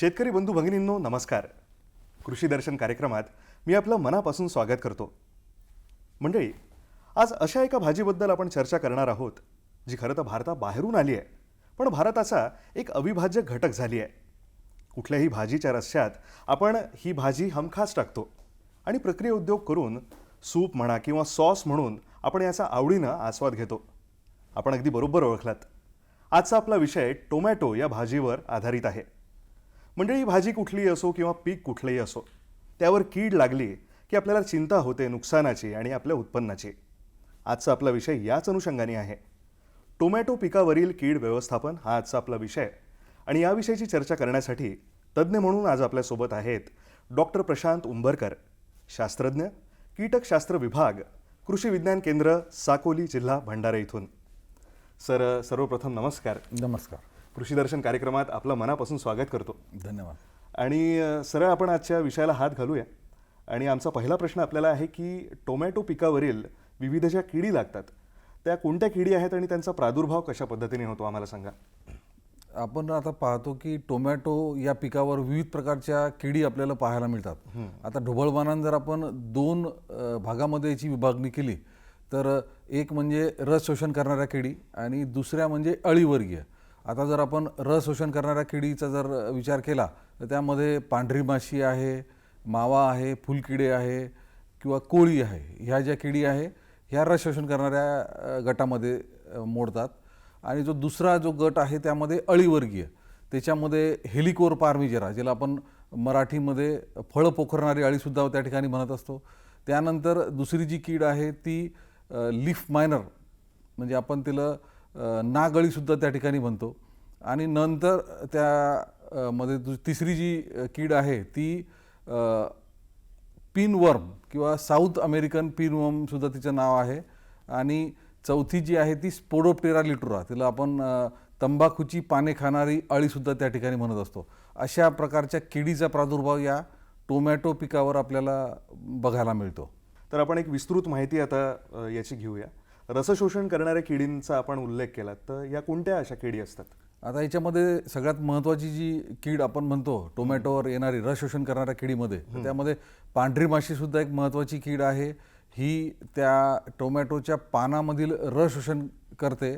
शेतकरी बंधू भगिनींनो नमस्कार. कृषी दर्शन कार्यक्रमात मी आपलं मनापासून स्वागत करतो. मंडळी आज अशा एका भाजीबद्दल आपण चर्चा करणार आहोत जी खरं तर भारताबाहेरून आली आहे पण भारताचा एक अविभाज्य घटक झाली आहे. कुठल्याही भाजीच्या रश्श्यात आपण ही भाजी हमखास टाकतो आणि प्रक्रिया उद्योग करून सूप म्हणा किंवा सॉस म्हणून आपण याचा आवडीनं आस्वाद घेतो. आपण अगदी बरोबर ओळखलात. आजचा आपला विषय टोमॅटो या भाजीवर आधारित आहे. मंडळी ही भाजी कुठलीही असो किंवा पीक कुठलंही असो त्यावर कीड लागली की आपल्याला चिंता होते नुकसानाची आणि आपल्या उत्पन्नाची. आजचा आपला विषय याच अनुषंगाने आहे. टोमॅटो पिकावरील कीड व्यवस्थापन हा आजचा आपला विषय आणि याविषयीची चर्चा करण्यासाठी तज्ज्ञ म्हणून आज आपल्यासोबत आहेत डॉक्टर प्रशांत उंबरकर शास्त्रज्ञ कीटकशास्त्र विभाग कृषी विज्ञान केंद्र साकोली जिल्हा भंडारा इथून. सर सर्वप्रथम नमस्कार. नमस्कार. कृषी दर्शन कार्यक्रमात आपलं मनापासून स्वागत करतो. धन्यवाद. आणि सरळ आपण आजच्या विषयाला हात घालूया. आणि आमचा पहिला प्रश्न आपल्याला आहे की टोमॅटो पिकावरील विविध ज्या किडी लागतात? त्या कोणत्या किडी आहेत आणि त्यांचा प्रादुर्भाव कशा पद्धतीने होतो? आम्हाला सांगा. आपण आता पाहतो की टोमॅटो या पिकावर विविध प्रकारच्या किडी आपल्याला पाहायला मिळतात. आता ढोबळमानानं जर आपण दोन भागामध्ये याची विभागणी केली तर एक म्हणजे रस शोषण करणाऱ्या किडी आणि दुसऱ्या म्हणजे अळीवर्गीय. आता जर आपण रस शोषण करणाऱ्या किडीचा जर विचार केला तर त्यामध्ये पांढरी माशी आहे मावा आहे फुलकिडे आहे किंवा कोळी आहे ह्या ज्या किडी आहे ह्या रस शोषण करणाऱ्या गटामध्ये मोडतात. आणि जो दुसरा जो गट आहे त्यामध्ये अळीवर्गीय. त्याच्यामध्ये हेलिकोर पार्मिजेरा ज्याला आपण मराठीमध्ये फळं पोखरणारी अळीसुद्धा त्या ठिकाणी म्हणत असतो. त्यानंतर दुसरी जी कीड आहे ती लिफ मायनर. म्हणजे आपण तिला नागळीसुद्धा त्या ठिकाणी म्हणतो आणि नंतर त्या मध्ये दु- तिसरी जी कीड आहे ती पिनवर्म किंवा साऊथ अमेरिकन पिनवर्मसुद्धा तिचं नाव आहे. आणि चौथी जी आहे ती स्पोडोप्टेरा लिटुरा तिला आपण तंबाखूची पाने खाणारी अळीसुद्धा त्या ठिकाणी म्हणत असतो. अशा प्रकारच्या किडीचा प्रादुर्भाव या टोमॅटो पिकावर आपल्याला बघायला मिळतो. तर आपण एक विस्तृत माहिती आता याची घेऊया. रसशोषण करणाऱ्या किडींचा आपण उल्लेख केला तर या कोणत्या अशा किडी असतात? आता याच्यामध्ये सगळ्यात महत्त्वाची जी कीड आपण म्हणतो टोमॅटोवर येणारी रस शोषण करणाऱ्या किडीमध्ये तर त्यामध्ये पांढरी माशी सुद्धा एक महत्त्वाची कीड आहे. ही त्या टोमॅटोच्या पानामधील रस शोषण करते.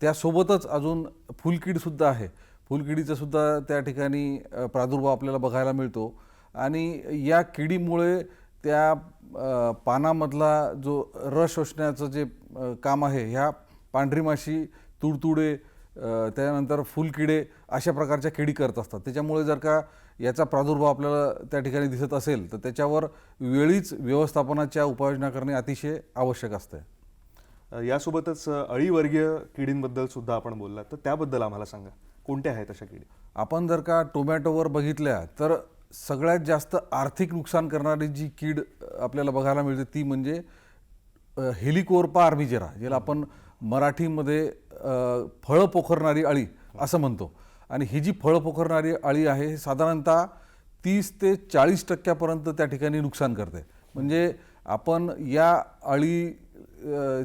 त्यासोबतच अजून फुलकीडसुद्धा आहे. फुलकिडीचा सुद्धा त्या ठिकाणी प्रादुर्भाव आपल्याला बघायला मिळतो. आणि या किडीमुळे त्या पानामधला जो रस शोषण्याचं जे काम आहे ह्या पांढरी माशी तुडतुडे त्यानंतर फुलकिडे अशा प्रकारच्या किडी करत असतात. त्याच्यामुळे जर का याचा प्रादुर्भाव आपल्याला त्या ठिकाणी दिसत असेल तर त्याच्यावर वेळीच व्यवस्थापनाच्या उपाययोजना करणे अतिशय आवश्यक असते यासोबतच अळीवर्गीय किडींबद्दल सुद्धा आपण बोललात तर त्याबद्दल आम्हाला सांगा कोणत्या आहेत अशा किडी? आपण जर का टोमॅटोवर बघितल्या तर सगळ्यात जास्त आर्थिक नुकसान करणारी जी कीड आपल्याला बघायला मिळते ती म्हणजे हेलिकोर्पा हेलिकोरपा आर्मिजेरा ज्याला आपण मराठीमध्ये फळं पोखरणारी अळी असं म्हणतो. आणि ही जी फळं पोखरणारी अळी आहे हे साधारणतः तीस ते चाळीस टक्क्यापर्यंत त्या ठिकाणी नुकसान करते. म्हणजे आपण या अळी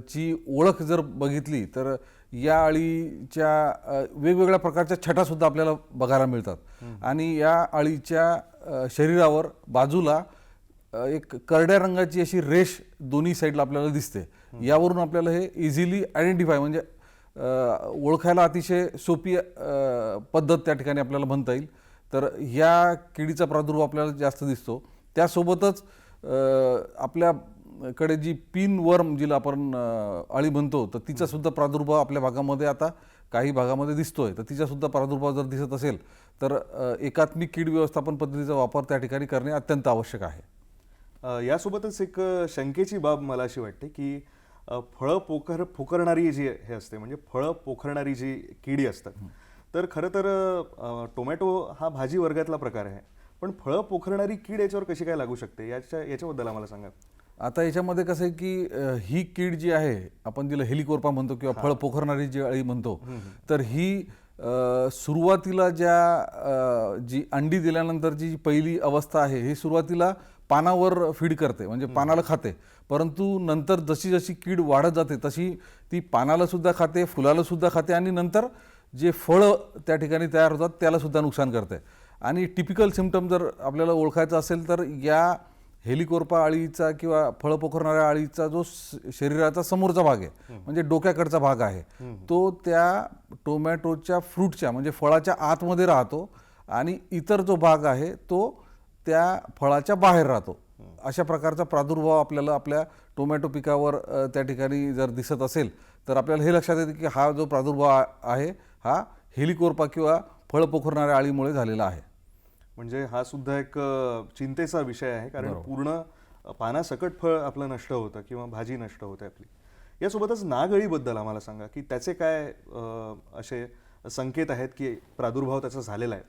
ची ओळख जर बघितली तर या अळीच्या वेगवेगळ्या प्रकारच्या छटासुद्धा आपल्याला बघायला मिळतात. आणि या अळीच्या शरीरावर बाजूला एक करड्या रंगाची अशी रेष दोन्ही साईडला आपल्याला दिसते. यावरून आपल्याला हे इझिली आयडेंटिफाय म्हणजे ओळखायला अतिशय सोपी पद्धत त्या ठिकाणी आपल्याला म्हणता येईल. तर ह्या किडीचा प्रादुर्भाव आपल्याला जास्त दिसतो. त्यासोबतच आपल्या आपल्याकडे जी पिन वर्म जिला आपण अळी म्हणतो तर तिचा सुद्धा प्रादुर्भाव आपल्या भागामध्ये आता काही भागामध्ये दिसतोय. तर तिचासुद्धा प्रादुर्भाव जर दिसत असेल तर एकात्मिक कीड व्यवस्थापन पद्धतीचा वापर त्या ठिकाणी करणे अत्यंत आवश्यक आहे. यासोबतच एक शंकेची बाब मला अशी वाटते की फळं पोखर पोखरणारी जी हे असते म्हणजे फळं पोखरणारी जी किडी असतात तर खरं तर टोमॅटो हा भाजी वर्गातला प्रकार आहे. पण फळं पोखरणारी कीड याच्यावर कशी काय लागू शकते? याच्या याच्याबद्दल आम्हाला सांगा. आता याच्यामध्ये कसं आहे की अ, ही कीड जी आहे आपण तिला हेलिकोर्पा म्हणतो किंवा फळ पोखरणारी जी अळी म्हणतो तर ही अ, सुरुवातीला ज्या अ, जी अंडी दिल्यानंतरची जी पहिली अवस्था आहे ही सुरुवातीला पानावर फीड करते म्हणजे पानाला खाते. परंतु नंतर जशी जशी कीड वाढत जाते तशी ती पानाला सुद्धा खाते फुलाला सुद्धा खाते आणि नंतर जे फळं त्या ठिकाणी तयार होतात त्याला सुद्धा नुकसान करते. आणि टिपिकल सिमटम जर आपल्याला ओळखायचं असेल तर या हेलिकोर्पा अळीचा किंवा फळं पोखरणाऱ्या अळीचा जो शरीराचा समोरचा भाग आहे म्हणजे डोक्याकडचा भाग आहे तो त्या टोमॅटोच्या फ्रूटच्या म्हणजे फळाच्या आतमध्ये राहतो आणि इतर जो भाग आहे तो त्या फळाच्या बाहेर राहतो. अशा प्रकारचा प्रादुर्भाव आपल्याला आपल्या टोमॅटो पिकावर त्या ठिकाणी जर दिसत असेल तर आपल्याला हे लक्षात येते की हा जो प्रादुर्भाव आहे हा हेलिकोर्पा किंवा फळ पोखरणाऱ्या अळीमुळे झालेला आहे. म्हणजे हा सुद्धा एक चिंतेचा विषय आहे. कारण पूर्ण पानासकट फळ आपलं नष्ट होतं किंवा भाजी नष्ट होते आपली. यासोबतच नागअळीबद्दल आम्हाला सांगा की त्याचे काय असे संकेत आहेत की प्रादुर्भाव त्याचा झालेला आहे?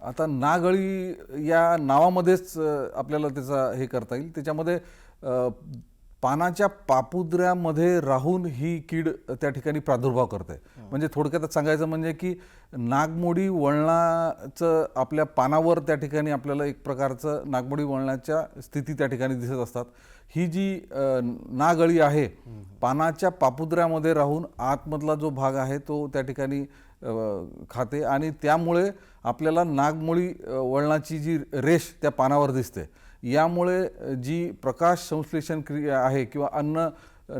आता नागअळी या नावामध्येच आपल्याला त्याचा हे करता येईल. त्याच्यामध्ये पानाच्या पापुद्र्यामध्ये राहून ही कीड त्या ठिकाणी प्रादुर्भाव करते. म्हणजे थोडक्यात सांगायचं म्हणजे की नागमोडी वळणाचं आपल्या पानावर त्या ठिकाणी आपल्याला एक प्रकारचं नागमोडी वळणाच्या स्थिती त्या ठिकाणी दिसत असतात. ही जी अ, नागअळी आहे पानाच्या पापुद्र्यामध्ये राहून आतमधला जो भाग आहे तो त्या ठिकाणी खाते आणि त्यामुळे आपल्याला नागमोळी वळणाची जी रेष त्या पानावर दिसते. यामुळे जी प्रकाश संश्लेषण क्रिया आहे किंवा अन्न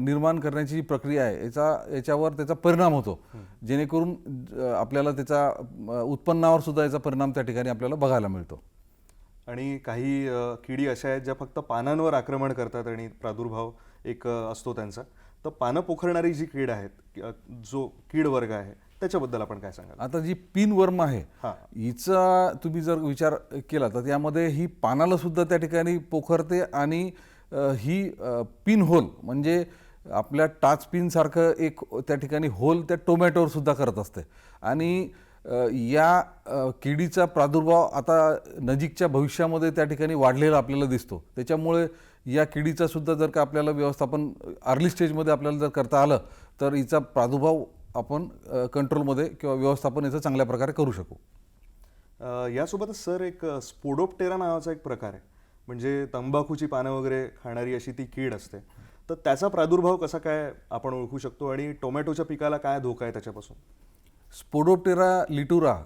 निर्माण करण्याची जी प्रक्रिया आहे याचा याच्यावर त्याचा परिणाम होतो. जेणेकरून आपल्याला त्याचा उत्पन्नावर सुद्धा याचा परिणाम त्या ठिकाणी आपल्याला बघायला मिळतो. आणि काही किडी अशा आहेत ज्या फक्त पानांवर आक्रमण करतात आणि प्रादुर्भाव एक असतो त्यांचा. तर पानं पोखरणारी जी कीड आहेत जो कीड वर्ग आहे त्याच्याबद्दल आपण काय सांगाल? आता जी पिन वर्म आहे हिचा तुम्ही जर विचार केला तर त्यामध्ये ही पानाला सुद्धा त्या ठिकाणी पोखरते आणि ही पिन होल म्हणजे आपल्या टाच पिनसारखं एक त्या ठिकाणी होल त्या टोमॅटोवर सुद्धा करत असते. आणि या किडीचा प्रादुर्भाव आता नजीकच्या भविष्यामध्ये त्या ठिकाणी वाढलेला आपल्याला दिसतो. त्याच्यामुळे या किडीचा सुद्धा जर का आपल्याला व्यवस्थापन अर्ली स्टेजमध्ये आपल्याला जर करता आलं तर हिचा प्रादुर्भाव आपण कंट्रोलमध्ये किंवा व्यवस्थापन याचं चांगल्या प्रकारे करू शकू. यासोबतच सर एक स्पोडोप्टेरा नावाचा एक प्रकार आहे. म्हणजे तंबाखूची पानं वगैरे खाणारी अशी ती कीड असते. तर त्याचा प्रादुर्भाव कसा काय आपण ओळखू शकतो आणि टोमॅटोच्या पिकाला काय धोका आहे त्याच्यापासून? स्पोडोप्टेरा लिटुरा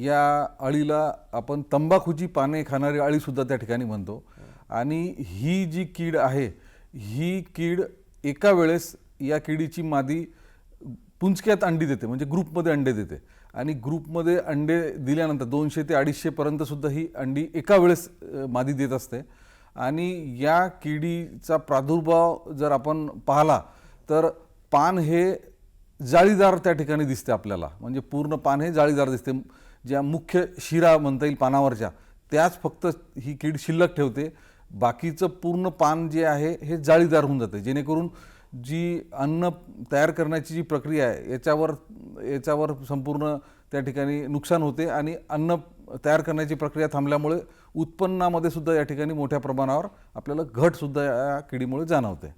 या अळीला आपण तंबाखूची पाने खाणारी अळीसुद्धा त्या ठिकाणी म्हणतो. आणि ही जी कीड आहे ही कीड एका वेळेस या किडीची मादी पुंचक्यात अंडी देते म्हणजे ग्रुपमध्ये अंडे देते. आणि ग्रुपमध्ये अंडे दिल्यानंतर दोनशे ते अडीचशेपर्यंत सुद्धा ही अंडी एका वेळेस मादी देत असते. आणि या किडीचा प्रादुर्भाव जर आपण पाहिला तर पान हे जाळीदार त्या ठिकाणी दिसते आपल्याला. म्हणजे पूर्ण पान हे जाळीदार दिसते. ज्या मुख्य शिरा म्हणता येईल पानावरच्या त्याच फक्त ही कीड शिल्लक ठेवते. बाकीचं पूर्ण पान जे आहे हे जाळीदार होऊन जाते. जेणेकरून जी अन्न तयार करण्याची जी प्रक्रिया आहे याच्यावर याच्यावर संपूर्ण त्या ठिकाणी नुकसान होते आणि अन्न तयार करण्याची प्रक्रिया थांबल्यामुळे उत्पन्नामध्ये सुद्धा या ठिकाणी मोठ्या प्रमाणावर आपल्याला घटसुद्धा या किडीमुळे जाणवते.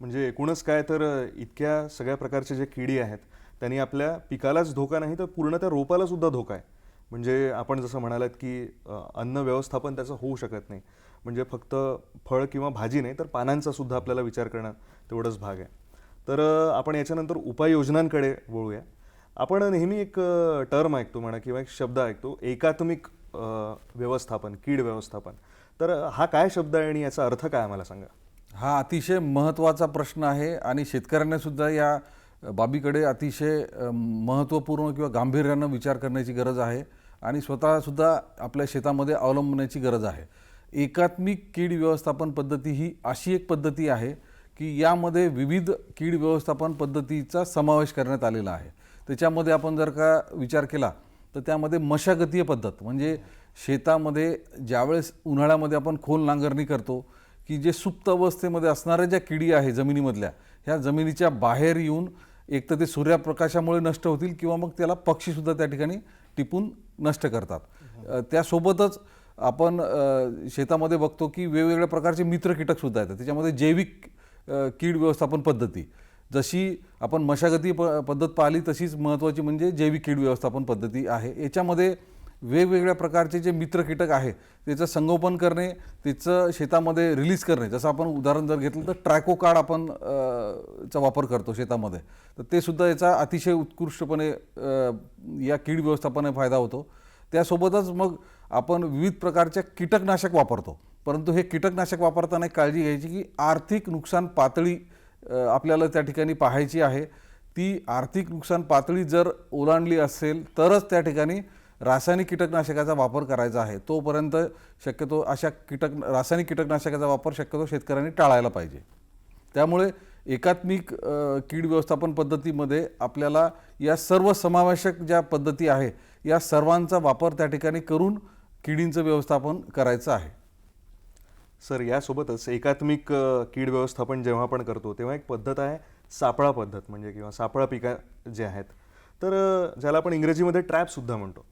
म्हणजे एकूणच काय तर इतक्या सगळ्या प्रकारच्या ज्या किडी आहेत त्यांनी आपल्या पिकालाच धोका नाही तर पूर्ण त्या रोपाला सुद्धा धोका आहे. म्हणजे आपण जसं म्हणालात की अन्न व्यवस्थापन त्याचं होऊ शकत नाही. म्हणजे फक्त फळ किंवा भाजी नाही तर पानांचा सुद्धा आपल्याला विचार करणं तेवढंच भाग आहे. तर आपण याच्यानंतर उपाययोजनांकडे वळूया. आपण नेहमी एक टर्म ऐकतो म्हणा किंवा एक शब्द ऐकतो एकात्मिक व्यवस्थापन कीड व्यवस्थापन. तर हा काय शब्द आहे आणि याचा अर्थ काय आम्हाला सांगा? हा अतिशय महत्त्वाचा प्रश्न आहे आणि शेतकऱ्यांना सुद्धा या बाबीकडे अतिशय महत्त्वपूर्ण किंवा गांभीर्यानं विचार करण्याची गरज आहे आणि स्वतःसुद्धा आपल्या शेतामध्ये अवलंबण्याची गरज आहे. एकात्मिक कीड व्यवस्थापन पद्धती ही अशी एक पद्धती आहे की यामध्ये विविध कीड व्यवस्थापन पद्धतीचा समावेश करण्यात आलेला आहे. त्याच्यामध्ये आपण जर का विचार केला तर त्यामध्ये मशागतीय पद्धत म्हणजे शेतामध्ये ज्यावेळेस उन्हाळ्यामध्ये आपण खोल नांगरणी करतो की जे सुप्त अवस्थेमध्ये असणाऱ्या ज्या किडी आहे जमिनीमधल्या ह्या जमिनीच्या बाहेर येऊन एक तर ते सूर्यप्रकाशामुळे नष्ट होतील किंवा मग त्याला पक्षीसुद्धा त्या ठिकाणी टिपून नष्ट करतात. त्यासोबतच आपण शेतामध्ये बघतो की वेगवेगळ्या प्रकारचे मित्र कीटकसुद्धा येतात. त्याच्यामध्ये जैविक कीड व्यवस्थापन पद्धती. जशी आपण मशागती प पद्धत पाहिली तशीच महत्त्वाची म्हणजे जैविक कीड व्यवस्थापन पद्धती आहे. याच्यामध्ये वेगवेगळ्या प्रकारचे जे मित्र कीटक आहे त्याचं संगोपन करणे त्याचं शेतामध्ये रिलीज करणे. जसं आपण उदाहरण जर घेतलं तर ट्रॅको कार्ड आपण चा वापर करतो शेतामध्ये. तर ते सुद्धा याचा अतिशय उत्कृष्टपणे या कीड व्यवस्थापनाने फायदा होतो. त्यासोबतच मग आपण विविध प्रकारच्या कीटकनाशक वापरतो. परंतु हे कीटकनाशक वापरताना काळजी घ्यायची की आर्थिक नुकसान पातळी आपल्याला त्या ठिकाणी पाहायची आहे. ती आर्थिक नुकसान पातळी जर ओलांडली असेल तरच त्या ठिकाणी रासायनिक कीटकनाशकाचा वापर करायचा आहे. तोपर्यंत शक्यतो अशा कीटक रासायनिक कीटकनाशकाचा वापर शक्यतो शेतकऱ्यांनी टाळायला पाहिजे. त्यामुळे एकात्मिक कीड व्यवस्थापन पद्धतीमध्ये आपल्याला या सर्व समावेशक ज्या पद्धती आहे या सर्वांचा वापर त्या ठिकाणी करून किडींचं व्यवस्थापन करायचं आहे. सर यासोबतच एकात्मिक कीड व्यवस्थापन जेव्हा आपण करतो तेव्हा एक पद्धत आहे सापळा पद्धत म्हणजे किंवा सापळा पिका जे आहेत. तर ज्याला आपण इंग्रजीमध्ये ट्रॅपसुद्धा म्हणतो.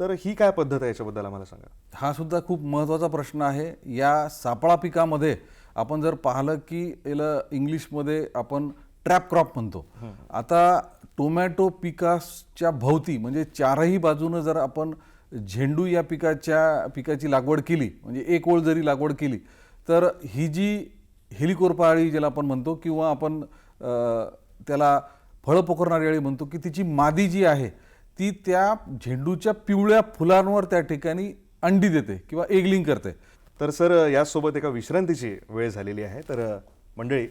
तर ही काय पद्धत आहे याच्याबद्दल आम्हाला सांगा. हा सुद्धा खूप महत्त्वाचा प्रश्न आहे. या सापळा पिकामध्ये आपण जर पाहिलं की याला इंग्लिशमध्ये आपण ट्रॅप क्रॉप म्हणतो. आता टोमॅटो पिकाच्या भोवती म्हणजे चारही बाजूनं जर आपण झेंडू या पिकाच्या पिकाची लागवड केली म्हणजे एक ओळ जरी लागवड केली तर ही जी हेलिकोरपाळी ज्याला आपण म्हणतो किंवा आपण त्याला फळं पोखरणारी अळी म्हणतो की तिची मादी जी आहे ती त्या झेंडूच्या पिवळ्या फुलांवर त्या ठिकाणी अंडी देते किंवा एगलिंग करते. तर सर यासोबत एका विश्रांतीची वेळ झालेली आहे. तर मंडळी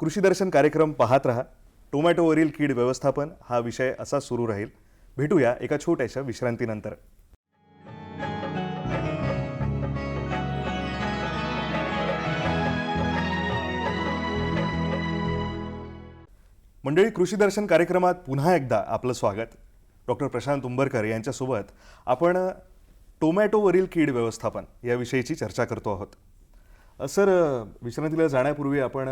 कृषी दर्शन कार्यक्रम पाहत रहा. टोमॅटोवरील कीड व्यवस्थापन हा विषय असा सुरू राहील. भेटूया एका छोट्याशा विश्रांतीनंतर. मंडळी कृषी दर्शन कार्यक्रमात पुन्हा एकदा आपलं स्वागत. डॉक्टर प्रशांत उंबरकर यांच्यासोबत आपण टोमॅटोवरील कीड व्यवस्थापन याविषयीची चर्चा करतो आहोत. सर विश्रांतीला जाण्यापूर्वी आपण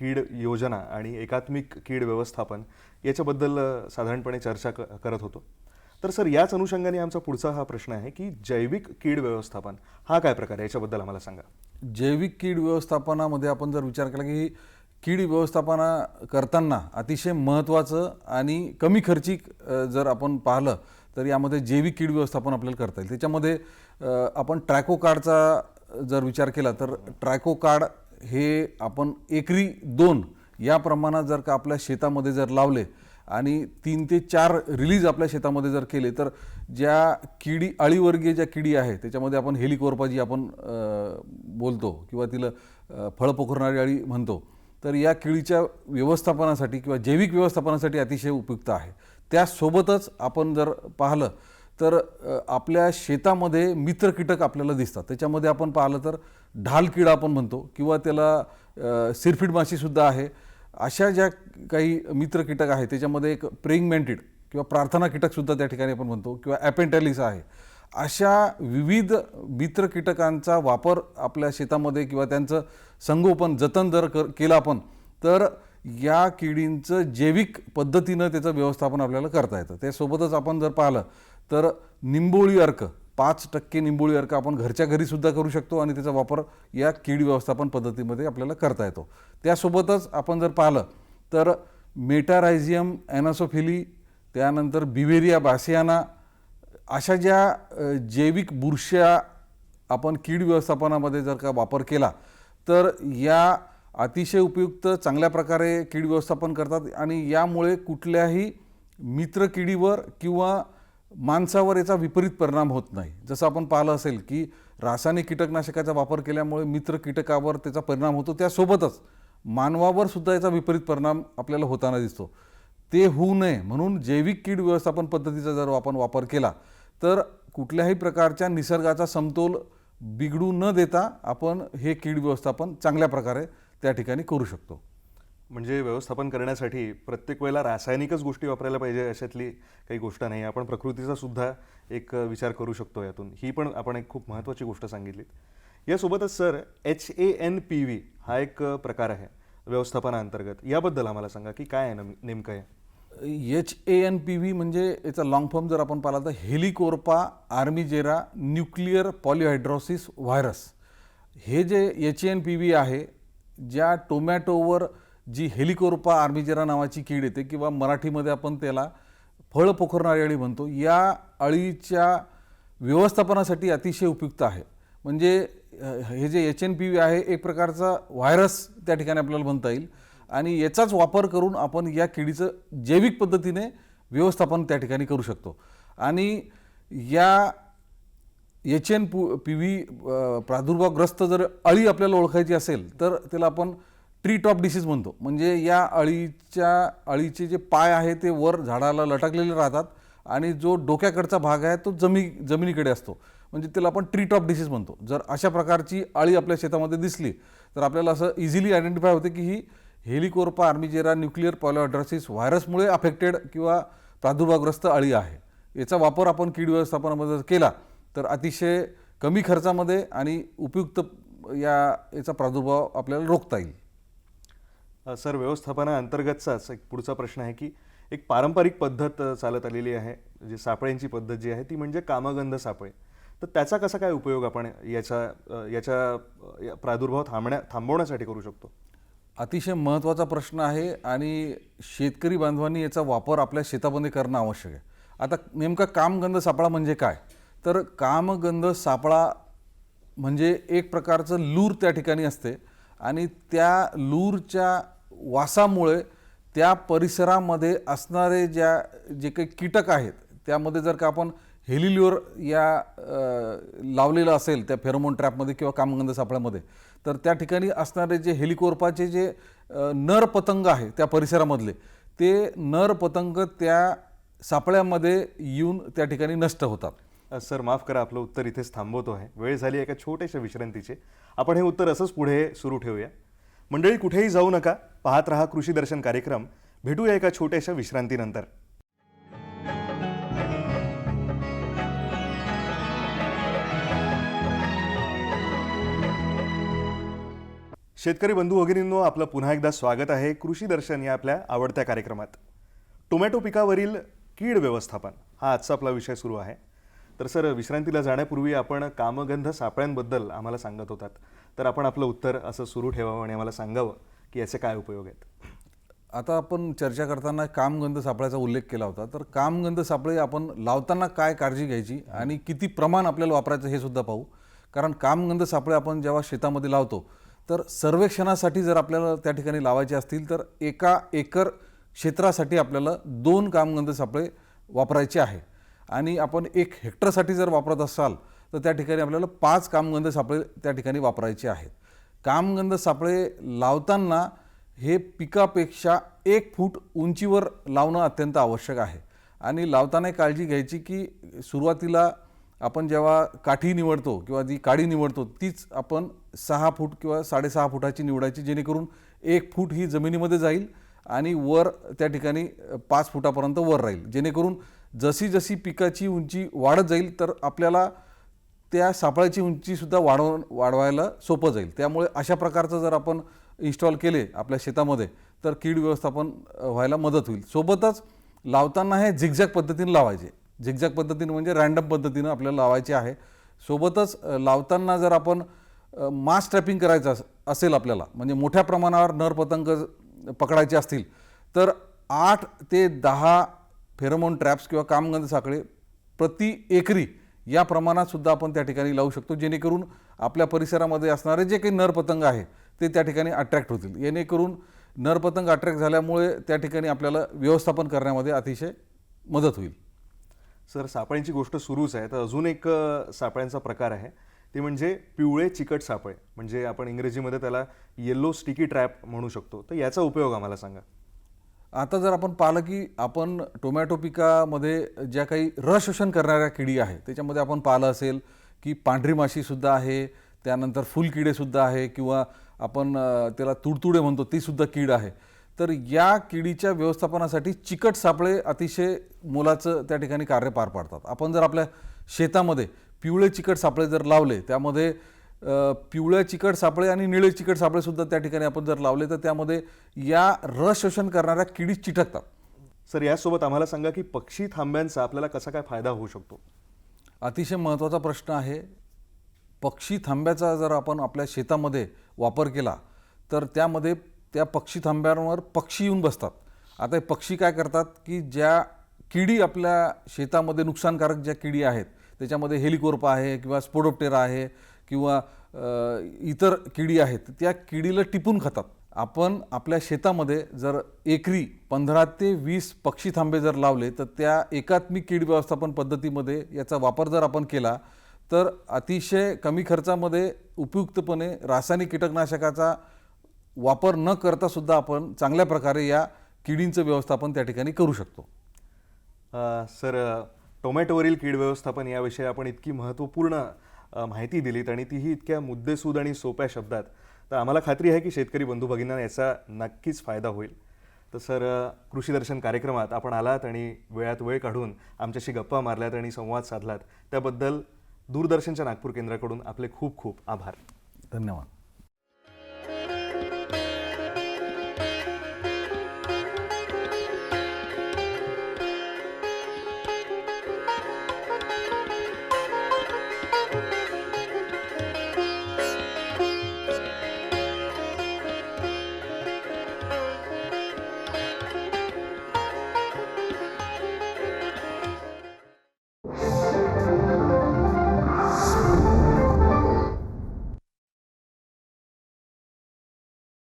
कीड योजना आणि एकात्मिक कीड व्यवस्थापन याच्याबद्दल साधारणपणे चर्चा क करत होतो. तर सर याच अनुषंगाने आमचा पुढचा हा प्रश्न आहे की जैविक कीड व्यवस्थापन हा काय प्रकार आहे? याच्याबद्दल आम्हाला सांगा. जैविक कीड व्यवस्थापनामध्ये आपण जर विचार केला की कीड व्यवस्थापना करताना अतिशय महत्त्वाचं आणि कमी खर्चिक जर आपण पाहिलं तर यामध्ये जैविक कीड व्यवस्थापन आपल्याला करता येईल. त्याच्यामध्ये आपण ट्रॅको कार्डचा जर विचार केला तर ट्रॅको कार्ड हे आपण एकरी दोन या प्रमाणात जर का आपल्या शेतामध्ये जर लावले आणि तीन ते चार रिलीज आपल्या शेतामध्ये जर केले तर ज्या किडी अळीवर्गीय ज्या किडी आहे त्याच्यामध्ये आपण हेलिकोर्पा जी आपण बोलतो किंवा तिला फळं पोखरणारी अळी म्हणतो तर या किडीच्या व्यवस्थापनासाठी किंवा जैविक व्यवस्थापनासाठी अतिशय उपयुक्त आहे. त्यासोबतच आपण जर पाहिलं तर आपल्या शेतामध्ये मित्र कीटक आपल्याला दिसतात. त्याच्यामध्ये आपण पाहिलं तर ढाल किडा आपण म्हणतो किंवा त्याला सिरफिड माशीसुद्धा आहे. अशा ज्या काही मित्र कीटक आहे त्याच्यामध्ये एक प्रेइंग मॅन्टिड किंवा प्रार्थना कीटकसुद्धा त्या ठिकाणी आपण म्हणतो किंवा ॲपेंटॅलिस आहे. अशा विविध मित्र कीटकांचा वापर आपल्या शेतामध्ये किंवा त्यांचं संगोपन जतन जर कर केलं आपण तर या किडींचं जैविक पद्धतीनं त्याचं व्यवस्थापन आपल्याला करता येतं. त्यासोबतच आपण जर पाहिलं तर निंबोळी अर्क पाच टक्के निंबोळी अर्क आपण घरच्या घरीसुद्धा करू शकतो आणि त्याचा वापर या कीड व्यवस्थापन पद्धतीमध्ये आपल्याला करता येतो. त्यासोबतच आपण जर पाहिलं तर मेटारायझियम ॲनासोफिली त्यानंतर बिवेरिया बासियाना अशा ज्या जैविक बुरश्या आपण कीड व्यवस्थापनामध्ये जर का वापर केला तर या अतिशय उपयुक्त चांगल्या प्रकारे कीड व्यवस्थापन करतात आणि यामुळे कुठल्याही मित्र किडीवर किंवा माणसावर याचा विपरीत परिणाम होत नाही. जसं आपण पाहिलं असेल की रासायनिक कीटकनाशकाचा वापर केल्यामुळे मित्र कीटकावर त्याचा परिणाम होतो त्यासोबतच मानवावर सुद्धा याचा विपरीत परिणाम आपल्याला होताना दिसतो. ते होऊ नये म्हणून जैविक कीड व्यवस्थापन पद्धतीचा जर आपण वापर केला तर कुठल्याही प्रकारच्या निसर्गाचा समतोल बिघडू न देता आपण हे कीड व्यवस्थापन चांगल्या प्रकारे त्या ठिकाणी करू शकतो. म्हणजे व्यवस्थापन करण्यासाठी प्रत्येक वेळेला रासायनिकच गोष्टी वापरायला पाहिजे अशातली काही गोष्ट नाही. आपण प्रकृतीचा सुद्धा एक विचार करू शकतो यातून. ही पण आपण एक खूप महत्त्वाची गोष्ट सांगितली यासोबतच sir H A N P V हा एक प्रकार आहे व्यवस्थापनाअंतर्गत याबद्दल आम्हाला सांगा की काय आहे नम- नेमकं आहे H A N P V म्हणजे याचा लॉंग फॉर्म जर आपण पाहिला तर Helicoverpa armigera nuclear polyhedrosis virus. हे जे H A N P V आहे ज्या टोमॅटोवर जी हेलिकोर्पा आर्मिजेरा नावाची कीड येते किंवा मराठीमध्ये आपण त्याला फळ पोखरणारी अळी म्हणतो या अळीच्या व्यवस्थापनासाठी अतिशय उपयुक्त आहे. म्हणजे हे जे एच एन पी व्ही आहे एक प्रकारचा व्हायरस त्या ठिकाणी आपल्याला म्हणता येईल आणि याचाच वापर करून आपण या किडीचं जैविक पद्धतीने व्यवस्थापन त्या ठिकाणी करू शकतो. आणि या एच एन पू पी व्ही प्रादुर्भावग्रस्त जर अळी आपल्याला ओळखायची असेल तर त्याला आपण ट्री टॉप डिसीज म्हणतो म्हणजे या अळीच्या अळीचे जे पाय आहे ते वर झाडाला लटकलेले राहतात आणि जो डोक्याकडचा भाग आहे तो जमी जमिनीकडे असतो. म्हणजे त्याला आपण ट्री टॉप डिसीज म्हणतो. जर अशा प्रकारची अळी आपल्या शेतामध्ये दिसली तर आपल्याला असं इझिली आयडेंटिफाय होते की ही हेलिकोर्पा आर्मीजेरा न्यूक्लिअर पॉलिओड्रॉसिस व्हायरसमुळे अफेक्टेड किंवा प्रादुर्भावग्रस्त अळी आहे. याचा वापर आपण कीड व्यवस्थापनामध्ये जर केला तर अतिशय कमी खर्चामध्ये आणि उपयुक्त या याचा प्रादुर्भाव आपल्याला रोखता येईल. सर व्यवस्थापनाअंतर्गतचाच एक पुढचा प्रश्न आहे की एक पारंपरिक पद्धत चालत आलेली आहे जे सापळ्यांची पद्धत जी आहे ती म्हणजे कामगंध सापळे. तर त्याचा कसा काय उपयोग आपण याच्या याच्या या प्रादुर्भाव थांबण्या थांबवण्यासाठी करू शकतो? अतिशय महत्त्वाचा प्रश्न आहे आणि शेतकरी बांधवांनी याचा वापर आपल्या शेतामध्ये करणं आवश्यक आहे. आता नेमका कामगंध सापळा म्हणजे काय? तर कामगंध सापळा म्हणजे एक प्रकारचं लूर त्या ठिकाणी असते. आणि त्या लूरच्या वासामुळे त्या परिसरामध्ये असणारे ज्या जे काही कीटक आहेत त्यामध्ये जर का आपण हेलिल्युअर या लावलेलं असेल त्या फेरोमोन ट्रॅपमध्ये किंवा कामगंध सापळ्यामध्ये तर त्या ठिकाणी असणारे जे हेलिकोर्पाचे जे नर पतंग आहे त्या परिसरामधले ते नर पतंग त्या सापळ्यामध्ये येऊन त्या ठिकाणी नष्ट होतात. सर माफ करा आपलं उत्तर इथेच थांबवतो आहे. वेळ झाली एका छोट्याशा विश्रांतीचे. आपण हे उत्तर असंच पुढे सुरू ठेवूया. मंडळी कुठेही जाऊ नका. पाहत रहा कृषी दर्शन कार्यक्रम. भेटूया एका छोट्याशा विश्रांतीनंतर. शेतकरी बंधू भगिनींनो आपलं पुन्हा एकदा स्वागत आहे कृषी दर्शन या आपल्या आवडत्या कार्यक्रमात. टोमॅटो पिकावरील कीड व्यवस्थापन हा आजचा आपला विषय सुरू आहे. तर सर विश्रांतीला जाण्यापूर्वी आपण कामगंध सापळ्यांबद्दल आम्हाला सांगत होतात. तर आपण आपलं उत्तर असं सुरू ठेवावं आणि आम्हाला सांगावं की याचे काय उपयोग आहेत. आता आपण चर्चा करताना कामगंध सापळ्याचा उल्लेख केला होता. तर कामगंध सापळे आपण लावताना काय काळजी घ्यायची आणि किती प्रमाण आपल्याला वापरायचं हे सुद्धा पाहू. कारण कामगंध सापळे आपण जेव्हा शेतामध्ये लावतो तर सर्वेक्षणासाठी जर आपल्याला त्या ठिकाणी लावायचे असतील तर एका एकर क्षेत्रासाठी आपल्याला दोन कामगंध सापळे वापरायचे आहे. आणि आपण एक हेक्टरसाठी जर वापरत असाल तर त्या ठिकाणी आपल्याला पाच कामगंध सापळे त्या ठिकाणी वापरायचे आहेत. कामगंध सापळे लावताना हे पिकापेक्षा एक फूट उंचीवर लावणं अत्यंत आवश्यक आहे. आणि लावताना काळजी घ्यायची की सुरुवातीला आपण जेव्हा काठी निवडतो किंवा जी काडी निवडतो तीच आपण सहा फूट किंवा साडेसहा फुटाची निवडायची जेणेकरून एक फूट ही जमिनीमध्ये जाईल आणि वर त्या ठिकाणी पाच फुटापर्यंत वर राहील. जेणेकरून जशी जशी पिकाची उंची वाढत जाईल तर आपल्याला त्या सापळ्याची उंचीसुद्धा वाढव वाढवायला सोपं जाईल. त्यामुळे अशा प्रकारचं जर आपण इन्स्टॉल केले आपल्या शेतामध्ये तर कीड व्यवस्थापन व्हायला मदत होईल. सोबतच लावताना हे झिगझॅग पद्धतीने लावायचे. झिगझॅग पद्धतीने म्हणजे रँडम पद्धतीनं आपल्याला लावायचे आहे. सोबतच लावताना जर आपण मास ट्रॅपिंग करायचं असेल आपल्याला म्हणजे मोठ्या प्रमाणावर नर पतंग पकडायचे असतील तर आठ ते दहा फेरोमोन ट्रॅप्स किंवा कामगंध साखळे प्रति एकरी या प्रमाणात सुद्धा आपण त्या ठिकाणी लावू शकतो जेणेकरून आपल्या परिसरामध्ये असणारे जे काही नरपतंग आहे ते त्या ठिकाणी अट्रॅक्ट होतील. जेणेकरून नरपतंग अट्रॅक्ट झाल्यामुळे त्या ठिकाणी आपल्याला व्यवस्थापन करण्यामध्ये अतिशय मदत होईल. सर सापळ्यांची गोष्ट सुरूच आहे. तर अजून एक सापळ्यांचा प्रकार आहे. ते म्हणजे पिवळे चिकट सापळे. म्हणजे आपण इंग्रजीमध्ये त्याला येल्लो स्टिकी ट्रॅप म्हणू शकतो. तर याचा उपयोग आम्हाला सांगा. आता जर आपण पाहिलं की आपण टोमॅटो पिकामध्ये ज्या काही रस शोषण करणाऱ्या किडी आहे त्याच्यामध्ये आपण पाहिलं असेल की पांढरी माशीसुद्धा आहे त्यानंतर फुलकिडेसुद्धा आहे किंवा आपण त्याला तुडतुडे म्हणतो तीसुद्धा कीड आहे. तर या किडीच्या व्यवस्थापनासाठी चिकट सापळे अतिशय मोलाचं त्या ठिकाणी कार्य पार पाडतात. आपण जर आपल्या शेतामध्ये पिवळे चिकट सापळे जर लावले त्यामध्ये पिवळ्या चिकट सापळे आणि निळे चिकट सापळे सुद्धा त्या ठिकाणी आपण जर लावले तर त्यामध्ये या रस शोषण करणाऱ्या किडी चिटकतात. सर यासोबत आम्हाला सांगा की पक्षी थांब्यांचा आपल्याला कसा काय फायदा होऊ शकतो? अतिशय महत्त्वाचा प्रश्न आहे. पक्षी थांब्याचा जर आपण आपल्या शेतामध्ये वापर केला तर त्यामध्ये त्या पक्षी थांब्यांवर पक्षी येऊन बसतात. आता हे पक्षी काय करतात की ज्या किडी आपल्या शेतामध्ये नुकसानकारक ज्या किडी आहेत त्याच्यामध्ये हेलिकोर्पा आहे किंवा स्पोडोप्टेरा आहे किंवा इतर किडी आहेत त्या किडीला टिपून खातात. आपण आपल्या शेतामध्ये जर एकरी पंधरा ते वीस पक्षी थांबे जर लावले तर त्या एकात्मिक कीड व्यवस्थापन पद्धतीमध्ये याचा वापर जर आपण केला तर अतिशय कमी खर्चामध्ये उपयुक्तपणे रासायनिक कीटकनाशकाचा वापर न करता सुद्धा आपण चांगल्या प्रकारे या किडींचं व्यवस्थापन त्या ठिकाणी करू शकतो. सर टोमॅटोवरील कीड व्यवस्थापन याविषयी आपण इतकी महत्त्वपूर्ण माहिती दिलीत आणि तीही इतक्या मुद्देसूद आणि सोप्या शब्दात. तर आम्हाला खात्री आहे की शेतकरी बंधू भगिनींना याचा नक्कीच फायदा होईल. तर सर कृषी दर्शन कार्यक्रमात आपण आलात आणि वेळात वेळ काढून आमच्याशी गप्पा मारल्यात आणि संवाद साधलात. त्याबद्दल दूरदर्शनच्या नागपूर केंद्राकडून आपले खूप खूप आभार. धन्यवाद.